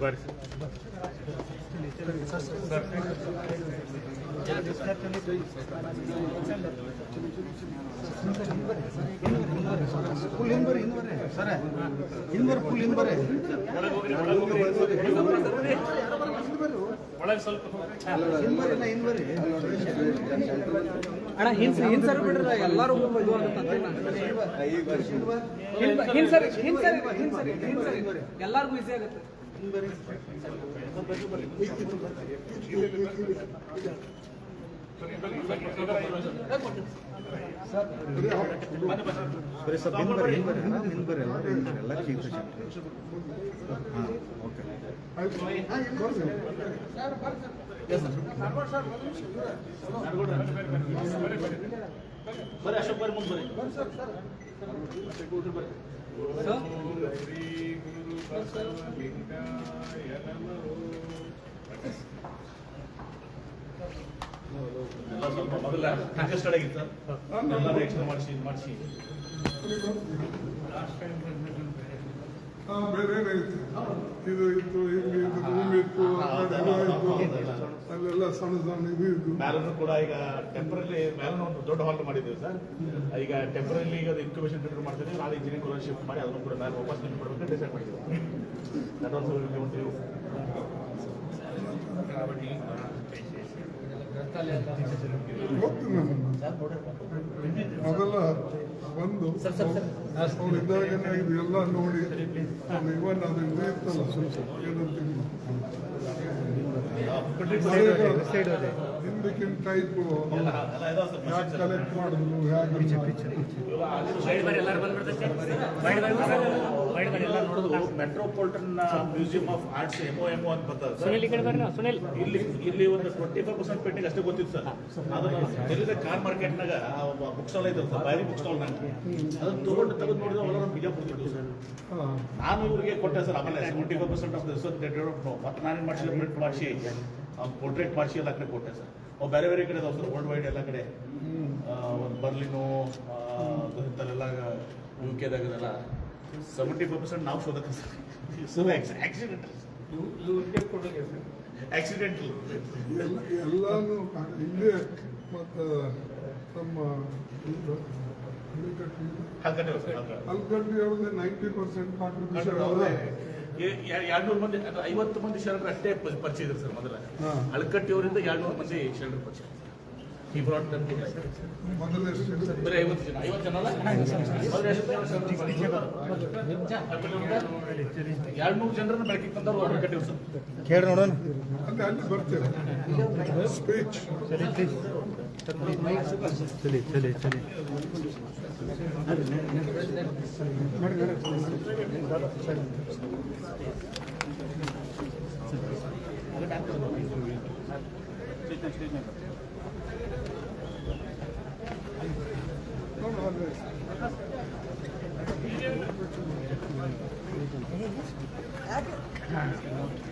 ಬರ್ರಿ full sir ಬರ್ರಿ Hind sir ಸರ ಹಿಂದ್ ಬರ್ರಿ ಫುಲ್ ಸರ್ ಬರ್ರಿ ಒಳಗೆ ಸ್ವಲ್ಪ ಹಿಂದ್ ಬರ್ರಿ ನಾ ಹಿಂದ್ ಬರ್ರಿ ಅಣ್ಣ ಹಿಂಸೆ ಹಿಂದ್ ಸರ್ ಬಿಡ್ರಿ, ಎಲ್ಲಾರು ಇದು ಆಗತ್ತೆ ಹಿಂಸರಿ ಹಿಂಸರಿ ಹಿಂದ್ ಸರಿ ಹಿಂದ್ ಸರಿ ಹಿಂದ್ ಸರಿ ಎಲ್ಲಾರ್ಗೂ ಈಸಿ ಆಗುತ್ತೆ. ಬರೀ ಸರ್ ಹಿಂದ್ ಬರ್ರಿ ಹಿಂದ್ ಬರ್ರಿ ಅಣ್ಣ, ಹಿಂದ್ ಬರ್ರಿ ಎಲ್ಲ ಸರ್. ಸರ್ ಎಲ್ಲ ಚೀಫ್ ಹಾಂ ಓಕೆ ಸರ್ ಅಶೋಕ್ ಬರ್ರಿ ಮುಂದೆ ಬರ್ರಿ ಸರ್ ಎಲ್ಲ ಸ್ವಲ್ಪ ಮೊದಲ ಕಂಜೆಸ್ಟೆಡ್ ಆಗಿತ್ತು ಎಲ್ಲ ಎಕ್ಸ್ಟ್ರಾ ಮಾಡಿಸಿ ಮಾಡಿಸಿ. ಹಾ, ಬೇರೆ ಏನಾಯ್ತು? ಇದು ಇತ್ತು ಇಲ್ಲಿ ಇತ್ತು ಇತ್ತು ಅಲ್ಲೆಲ್ಲ ಸಣ್ಣ ಸಣ್ಣ ಇದು ಇದ್ದು ಮ್ಯಾಲನ್ನು ಕೂಡ ಈಗ ಟೆಂಪರಲಿ ಮ್ಯಾಲನ್ನು ಒಂದು ದೊಡ್ಡ ಹಾಲ್ ಮಾಡಿದ್ದೀವಿ ಸರ್. ಈಗ ಟೆಂಪರಲಿ ಈಗ ಅದು ಇನ್ಕ್ಯುಬೇಷನ್ ಸೆಂಟರ್ ಮಾಡ್ತಿದ್ದೀವಿ. ನಾಳೆ ಇಂಜಿನಿಯರಿಂಗ್ ಕಾಲೇಜ್ ಶಿಫ್ಟ್ ಮಾಡಿ ಅದನ್ನು ಕೂಡ ಮ್ಯಾಲೆ ವಾಪಸ್ ನಿಂತು ಕೊಡಬೇಕು ಡಿಸೈಡ್ ಮಾಡಿದ್ದೀವಿ. ದಟ್ ಆಲ್ಸೋ ವಿಲ್ ಯು ನಾನು ಮೊದಲ ಬಂದು ಅವ್ರು ಇದ್ದಾಗನೇ ಇದು ಎಲ್ಲ ನೋಡಿ ಇವನ್ ಅದು ಇದು ಟೈಪ್ಗಳು ಎಲ್ಲ ಇದಾವೆ ಸರ್ ಯಾಕೆ ಕಲೆಕ್ಟ್ ಮಾಡಿದ್ರು ಹೇಗೆ ಮೆಟ್ರೋಪಾಲಿಟನ್ ಮ್ಯೂಸಿಯಂ ಆಫ್ ಆರ್ಟ್ಸ್ ಎಮೋ ಎಮೋ ಅಂತ ಬರ್ತದೆ ಸರ್. ಇಲ್ಲಿ ಇಲ್ಲಿ ಒಂದು ಟ್ವೆಂಟಿ ಫೈವ್ ಪರ್ಸೆಂಟ್ ಅಷ್ಟೇ ಗೊತ್ತಿತ್ತು ಸರ್. ಅದನ್ನ ಕಾರ್ ಮಾರ್ಕೆಟ್ನಾಗ ಬುಕ್ ಸ್ಟಾಲ್ ಐತೆ ಸರ್ ಬೈರಿ ಬುಕ್ ಸ್ಟಾಲ್ನಾಗ ಅದನ್ನ ತಗೊಂಡು ತೆಗೆದು ನೋಡಿದ್ರೆ ಅವರ ಬಿಜಾಪುರ ಸರ್. ನಾನು ಇವರಿಗೆ ಕೊಟ್ಟೆ ಸರ್, ಆಮೇಲೆ seventy five percent of this ಮತ್ತು ನಾನೇನು ಮಾಡಿಸಿ ಪ್ರಿಂಟ್ ಮಾಡಿಸಿ ಪೋರ್ಟ್ರೇಟ್ ಮಾಡಿಸಿ ಎಲ್ಲ ಕಡೆ ಕೊಟ್ಟೆ ಸರ್. ಅವು ಬೇರೆ ಬೇರೆ ಕಡೆ ಅದಾವೆ ಸರ್ ವರ್ಲ್ಡ್ ವೈಡ್ ಎಲ್ಲ ಕಡೆ. ಒಂದು ಬರ್ಲಿನು ಇಂಥಲ್ಲೆಲ್ಲ ಯು ಕೆದಾಗದೆಲ್ಲ ಸೆವೆಂಟಿ ಫೈವ್ ಪರ್ಸೆಂಟ್ ನಾವು ಸೋದಕ್ಕೆ ಸರ್. ಸೊ ಆಕ್ಸಿಡೆಂಟ್ ಆಕ್ಸಿಡೆಂಟಲ್ ಎಲ್ಲ ಎಲ್ಲಾನು ಇಲ್ಲೇ ಮತ್ತು ನಮ್ಮ ಅವ್ರದ್ದು ನೈಂಟಿ ಪರ್ಸೆಂಟ್ ಕಾಂಟ್ರಿಬ್ಯೂಷನ್ ಅದ ಎರಡ್ನೂರು ಮಂದಿ ಐವತ್ತು ಮಂದಿ ಶರಣರು ಅಷ್ಟೇ ಪರಿಚಯ ಇದ್ರು ಸರ್ ಮೊದಲ. ಅಳಕಟ್ಟಿಯವರಿಂದ ಎರಡ್ನೂರು ಮಂದಿ ಶರಣರು ಪರಿಚಯ. ಈ ಮೊದಲನೇ ಬರೀ ಐವತ್ತು ಜನ. ಐವತ್ತು ಜನ ಪರಿಚಯ? ಎರಡ್ನೂರು ಜನರನ್ನ ಬೆಳಕಿಗೆ ತಂದವರು ಅಳಕಟ್ಟಿಯವರು ಸರ್. ಕೇಳಿ ನೋಡೋಣ. ಅಲ್ಲಿ ಅಲ್ಲಿ ಬರ್ತೇವೆ. ಸ್ಪೀಚ್ ಚಲಿ ಚಲಿ ಚಲಿ Yeah.